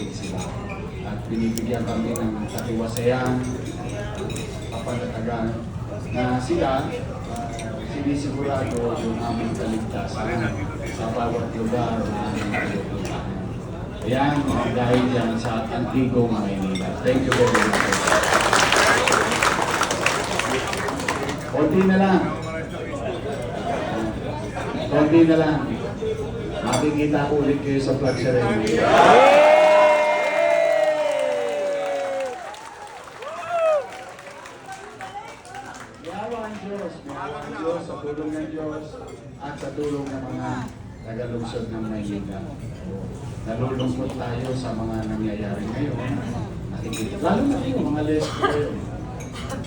natin sila. At binibigyan kami ng katiwasayan, kapanatagan na sila uh, sinisigurado yung aming kaligtasan sa bawat lugar na aming pinupuntahan. Ayan, dahil yan sa Antigo, Maynila. Thank you very much. Konti na lang. Konti na lang. Makikita ko ulit kayo sa flag ceremony. Yawa ang Diyos, yawa ang Diyos sa tulong ng Diyos at sa tulong ng mga tagalungsod ng Maynila. Nalulungkot tayo sa mga nangyayari ngayon. Nakikita, lalo na kayo, mga lesbo kayo.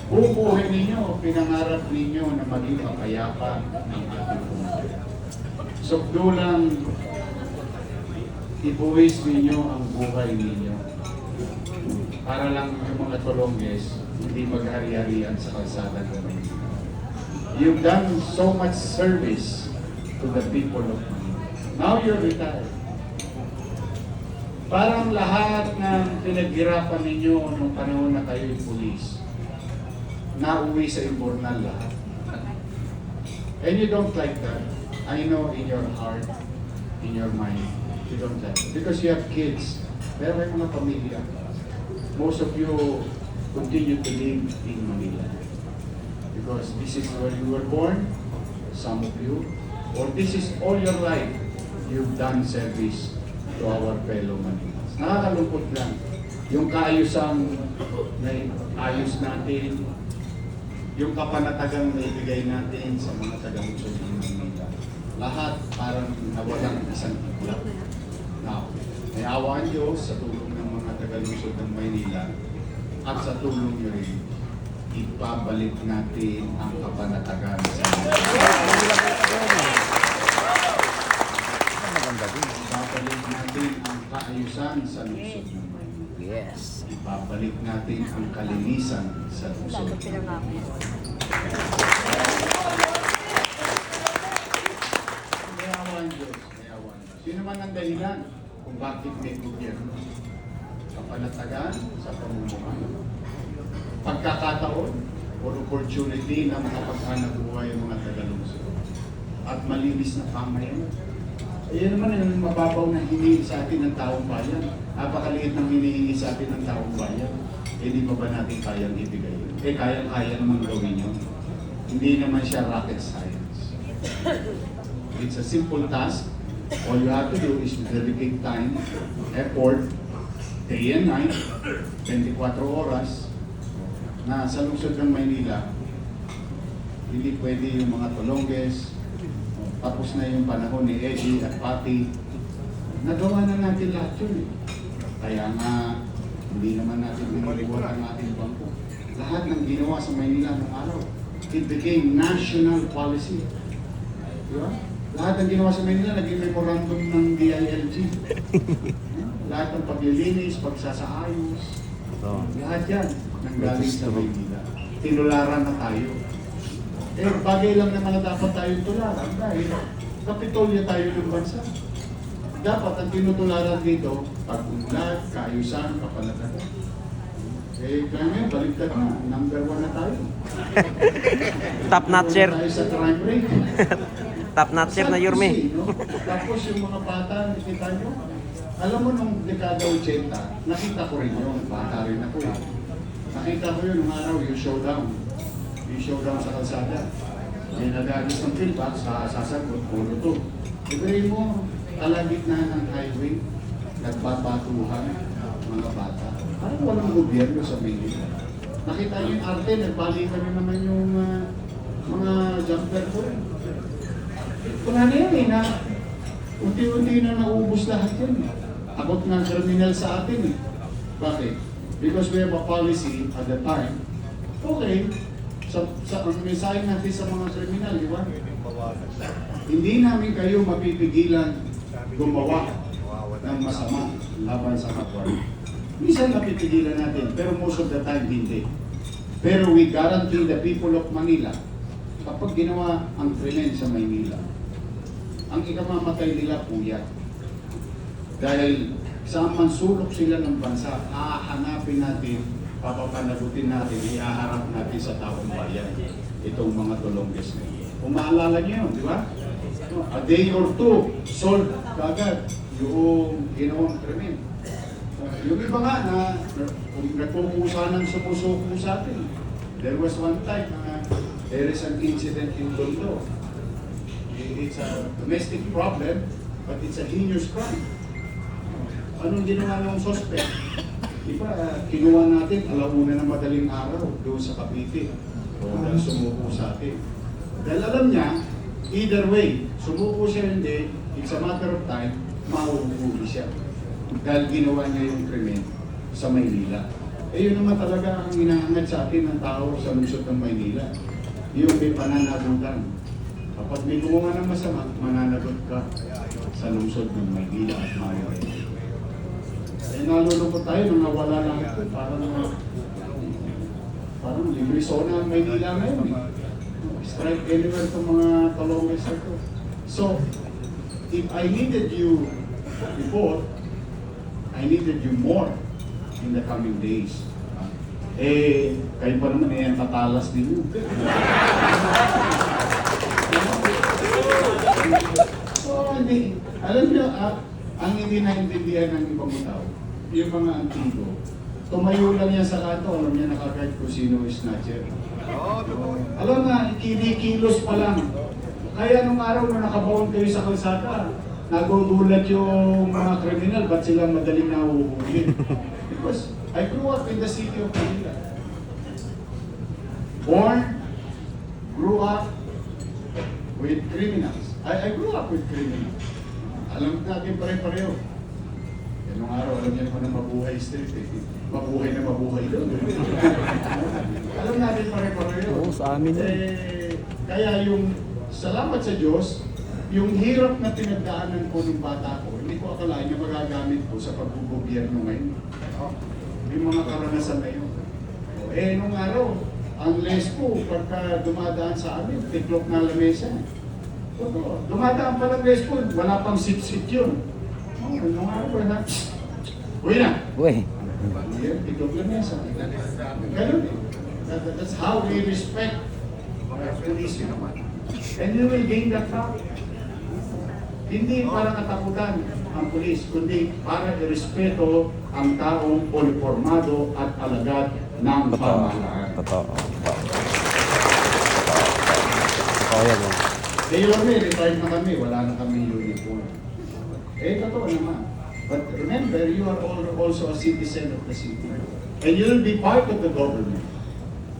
Bubuhay ninyo, pinangarap ninyo na maging kapayapa ng ating mundo. Sukdulang ibuwis ninyo ang buhay ninyo para lang yung mga tulongges hindi maghari-harian sa kalsada ng Maynila. You've done so much service to the people of. Now you're retired. Parang lahat ng pinaghirapan ninyo nung panahon na kayo'y pulis, nauwi sa imbornal lahat. And you don't like that. I know in your heart, in your mind, you don't like it. Because you have kids. Meron kayong mga pamilya. Most of you continue to live in Manila. Because this is where you were born, some of you, or this is all your life you've done service to our fellow Manilas. Nakakalungkot lang. Yung kaayusan na ayos natin, yung kapanatagang na ibigay natin sa mga taga-lungsod ng Manila. Lahat parang nawalang isang iglap. Now, may awa ang Diyos sa tulong ng mga taga-lungsod ng Maynila at sa tulong niyo rin, ipabalik natin ang kapanatagan sa Manila. Maganda din. Ipabalik natin ang kaayusan sa lungsod ng Maynila. Yes. Ipabalik natin ang kalinisan sa lungsod ng. Maynila. May awa ang Diyos, may awa ang dahilan kung bakit may gobyerno. Kapanatagan sa pamumuhay. Pagkakataon or opportunity na makapaghanap buhay ang mga tagalungsod. At malinis na pamayan. Ayan naman ang mababaw na hinihingi sa atin ng taong bayan. Napakaliit ng hinihingi sa atin ng taong bayan. Eh di pa ba natin kayang ibigay yun? Eh kayang-kaya naman gawin yun. Hindi naman siya rocket science. It's a simple task. All you have to do is dedicate time, effort, day and night, 24 oras, na sa lungsod ng Maynila, hindi pwede yung mga tulongges, tapos na yung panahon ni Eddie at Patty, nagawa na natin lahat yun eh. Kaya nga, hindi naman natin binalibuan ang ating bangko. Lahat ng ginawa sa Maynila ng araw, it became national policy. Di ba? Lahat ng ginawa sa Manila, naging memorandum ng DILG. lahat ng paglilinis, pagsasaayos, lahat yan nanggaling sa Maynila. Tinularan na tayo. Eh, bagay lang naman na dapat tayong tularan dahil kapitolya tayo ng bansa. Dapat ang tinutularan dito, pag-unlad, kaayusan, kapalagagan. Eh, kaya ngayon, baliktad na. Number one na tayo. top notcher. Tayo sa crime rate. Top notcher na no? Tapos yung mga bata, nakita nyo, alam mo nung dekada 80, nakita ko rin yun, bata rin ako eh. Nakita ko yun nung araw, yung showdown. Yung showdown sa kalsada. May nagagis ng pillbox, sa sasagot, puro to. Ibigay mo, kalagitnaan ng highway, nagbabatuhan mga bata. Parang walang gobyerno sa Maynila. Nakita niyo yung arte, nagbalikan na naman yung ah, mga jumper ko. Wala na yan eh, na unti-unti na naubos lahat eh. Abot ng criminal sa atin eh. Bakit? Because we have a policy at the time, okay, sa, sa ang mensahe natin sa mga kriminal, di ba? Hindi namin kayo mapipigilan gumawa ng masama laban sa kapwa. Minsan napipigilan natin, pero most of the time hindi. Pero we guarantee the people of Manila, kapag ginawa ang krimen sa Maynila, ang ikamamatay nila puyat. Dahil sa mansulok sila ng bansa, hahanapin natin, papapanagutin natin, ihaharap natin sa taong bayan itong mga tulongges na. Kung maalala niyo di ba? A day or two, solve kagad yung ginawang krimen. Yung iba nga na kung nagkukusa ng sumusuko sa atin. There was one time na there is an incident in Tondo. It's a domestic problem, but it's a heinous crime. Anong ginawa ng suspect? Iba, kinuha natin alauna na madaling araw doon sa Cavite. Dahil sumuko sa atin. Dahil alam niya, either way, sumuko siya hindi, it's a matter of time, mahuhuli siya. Dahil ginawa niya yung krimen sa Maynila. Eh yun naman talaga ang hinahangad sa atin ng tao sa lungsod ng Maynila. Yung may pananagutan. Kapag may gumawa ng masama, mananagot ka sa lungsod ng Maynila at Mayo. Nalulungkot tayo nung nawala lang ito. Parang, parang libre zona ang Maynila ngayon. Eh. Strike anywhere itong mga talonges na ito. So, if I needed you before, I needed you more in the coming days. Eh, kayo pa naman eh, ang tatalas ninyo. so, hindi. Alam niyo, ah, ang hindi naintindihan ng ibang tao, yung mga antigo, tumayo lang yan sa kanto, alam niya nakagad kung sino is snatcher. Alam na, kinikilos pa lang. Kaya nung araw na nakabaon kayo sa kalsada, nagugulat yung mga kriminal, ba't sila madaling nahuhuli? Because I grew up in the city of Manila. Born, grew up with criminals. I, I grew up with criminals. Alam natin pare-pareho. Yan nung araw, alam niya pa na mabuhay street eh. Mabuhay na mabuhay doon. alam natin pare-pareho. Oo, sa amin yun. Eh, kaya yung salamat sa Diyos, yung hirap na pinagdaanan ko ng bata ko, hindi ko akalain na magagamit ko sa pagbugobyerno ngayon. Yung mga karanasan na yun. O, Eh, nung araw, ang les ko, pagka dumadaan sa amin, tiklop na lamesa. Totoo. Dumadaan pa ng les ko, wala pang sit-sit yun. Araw, na, lamesa. Ganun eh. That- That's how we respect uh, police naman. And you will gain that back. Hindi para katakutan ang pulis, kundi para irespeto ang taong uniformado at alagad ng Totoo. pamahalaan. Totoo. Totoo. Totoo yan. eh. Eh, yun kami, retired na kami, wala na kami uniform. Eh, totoo naman. But remember, you are all, also a citizen of the city. And you will be part of the government.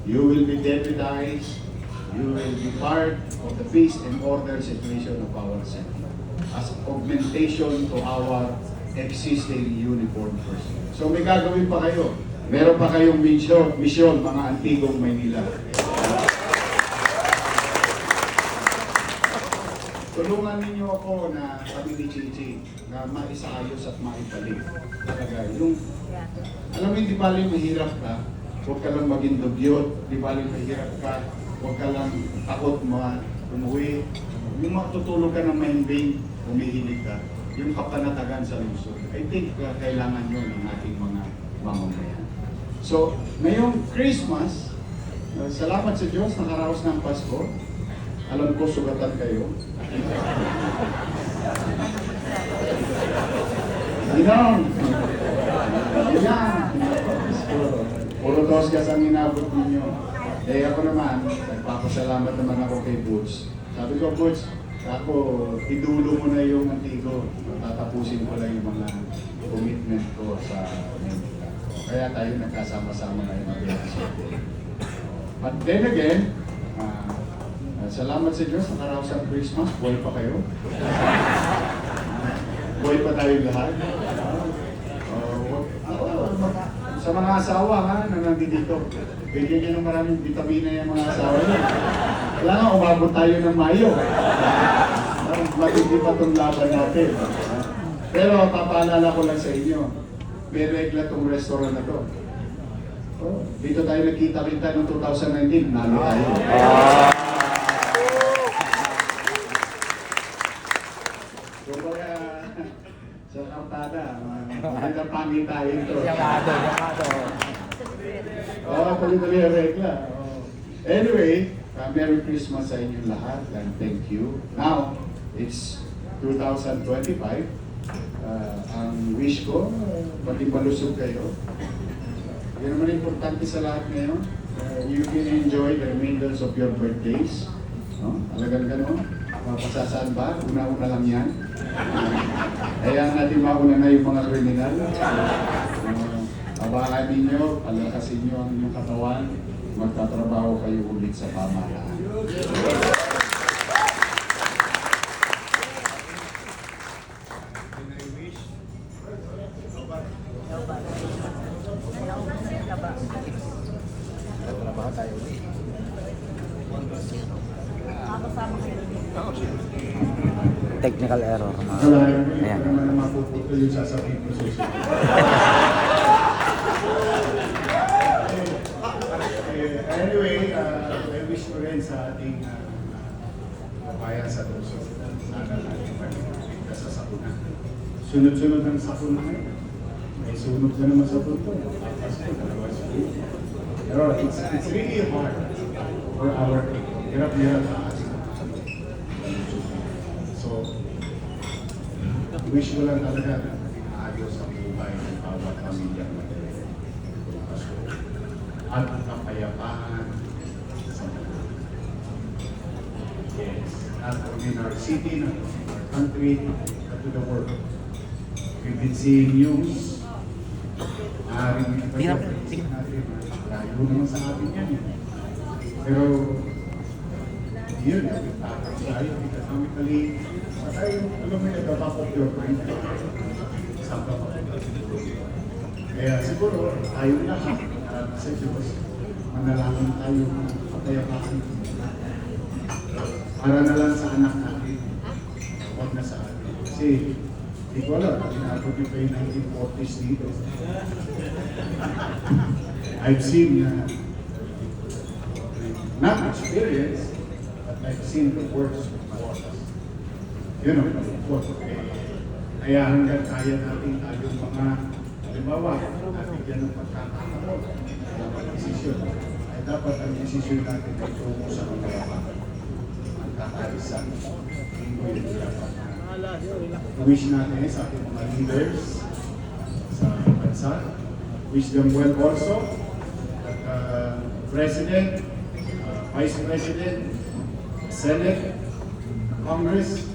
You will be deputized. You will be part of the peace and order situation of our city as augmentation to our existing uniform personnel. So may gagawin pa kayo. Meron pa kayong mission, mission mga antigong Maynila. Tulungan ninyo ako na kami ni Chichi na maisayos at maibalik. Talaga, yung, alam mo, hindi bali mahirap ka, huwag ka lang maging dugyot, di bali mahirap ka, huwag ka lang takot ma umuwi. Yung matutulog ka ng mahimbing, umihilig ka, yung kapanatagan sa lungsod. I think uh, kailangan yun ng ating mga mamamayan. So, ngayong Christmas, uh, salamat sa Diyos, nakaraos ng Pasko. Alam ko, sugatan kayo. Ginaon. Yan. Puro dos gas ang inabot ninyo. Eh ako naman, nagpapasalamat naman ako kay Butch. Sabi ko, Butch, ako, idulo mo na yung antigo. Tatapusin ko lang yung mga commitment ko sa Amerika. Kaya tayo nagkasama-sama mga But then again, ah, salamat sa Diyos, nakaraos ang Christmas, buhay pa kayo. buhay pa tayo lahat. Uh, wag- ah, mag- sa mga asawa ha, na nandito, bigyan niyo ng maraming vitamina yung mga asawa niyo. Kailangan umabot tayo ng Mayo. Ah, Matindi pa itong laban natin. Pero papaalala ko lang sa inyo, may regla itong restaurant na to. Oh, dito tayo nagkita-kita noong 2019, nalo tayo. So, kaya, sa portada. Maganda pangitain to. Yamado, Yamado. Oh, tuloy-tuloy ang regla. Oo. Anyway, uh, Merry Christmas sa inyong lahat and thank you. Now, it's 2025. Uh, ang wish ko, uh, pati malusog kayo. Yan naman importante sa lahat ngayon. Uh, you can enjoy the remainders of your birthdays. No? Alagan ka no? Mapasasaan ba? Una-una lang yan. Uh, Hayaan natin mauna na yung mga kriminal. Uh, Abangan ninyo, palakasin nyo ang inyong katawan, magtatrabaho kayo ulit sa pamahalaan. Technical error. mga- Wala, hindi Ayan. ko naman mapuputol yung sasabihin ko sa susunod. Eh, Anyway, uh, I wish ko rin sa ating uh, kabayan sa Luzon. Sana natin magiging sa sakuna. Sunod-sunod ang sakuna ngayon. May sunod na naman sa punto. Pero it's, it's really hard for our people. Hirap-hirap sa ating So, wish ko lang talaga na maayos ang buhay ng bawat pamilya. Pasko. At ang kapayapaan sa mundo. Yes. Not only in our city, not only in our country, but to the world. We've been seeing news. Maaaring Sige na, sige na. Layo naman sa atin yan. eh. Pero yun, tapos tayo economically, sa tayo, alam mo yung back of your mind, saan ka pa Kaya siguro, tayo lahat, uh, sa Diyos, manalangin tayo ng kapayapaan. Para na lang sa anak natin, huwag na sa atin. Kasi, di ko alam, yung pa yung 1940s dito. I've seen na not experience, but I've seen the worst of wars. Yun ang malungkot. Eh, Kaya hanggang kaya natin tayong mga, halimbawa, nabigyan ng pagkakataon, dapat desisyon. Ay dapat ang desisyon natin ay tungo sa mga na wish natin sa ating mga leaders sa bansa. Wish them well also. At uh, President, uh, Vice President, Senate, Congress,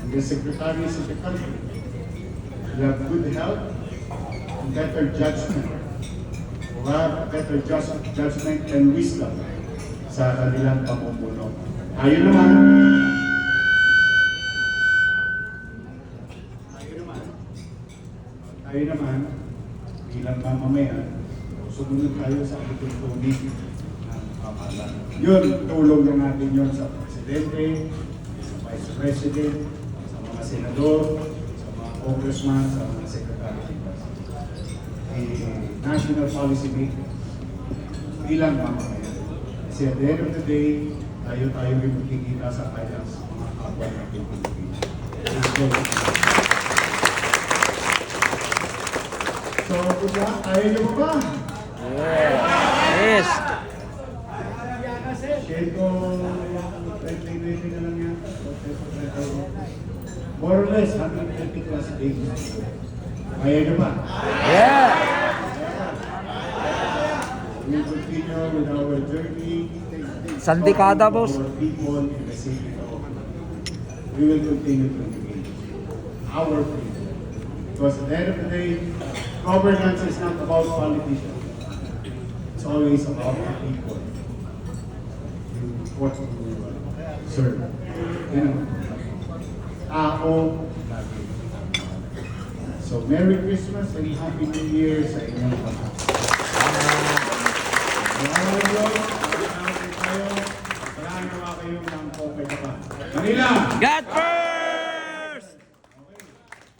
and the secretaries of the country. You have good health and better judgment. Who have better judgment and wisdom sa kanilang pamumuno. Tayo naman, tayo naman, tayo naman, bilang mamamayan, sumunod tayo sa tuntunin ng pamahalaan. Yun, tulong na natin yun sa Presidente, sa Vice President, sa mga Senador, sa mga Congressman, sa mga Secretary the National Policy Maker bilang mamamayan. Kasi at the end of the day, tayo tayo yung magkikita sa kanyang mga kapwa natin Pilipino. So, good luck. Ayaw niyo ba ba? Yes. Share ko 20-20 na lang yan. More or less, 120 plus days. Niyo ba? Yeah. We will continue to our. Because at the end of the day, governance is not about politicians. It's always about the people. What to serve. You know. So, Merry Christmas and Happy New Year Tayo. Salamat naman kayo ng Popay Japan. Manila! God first.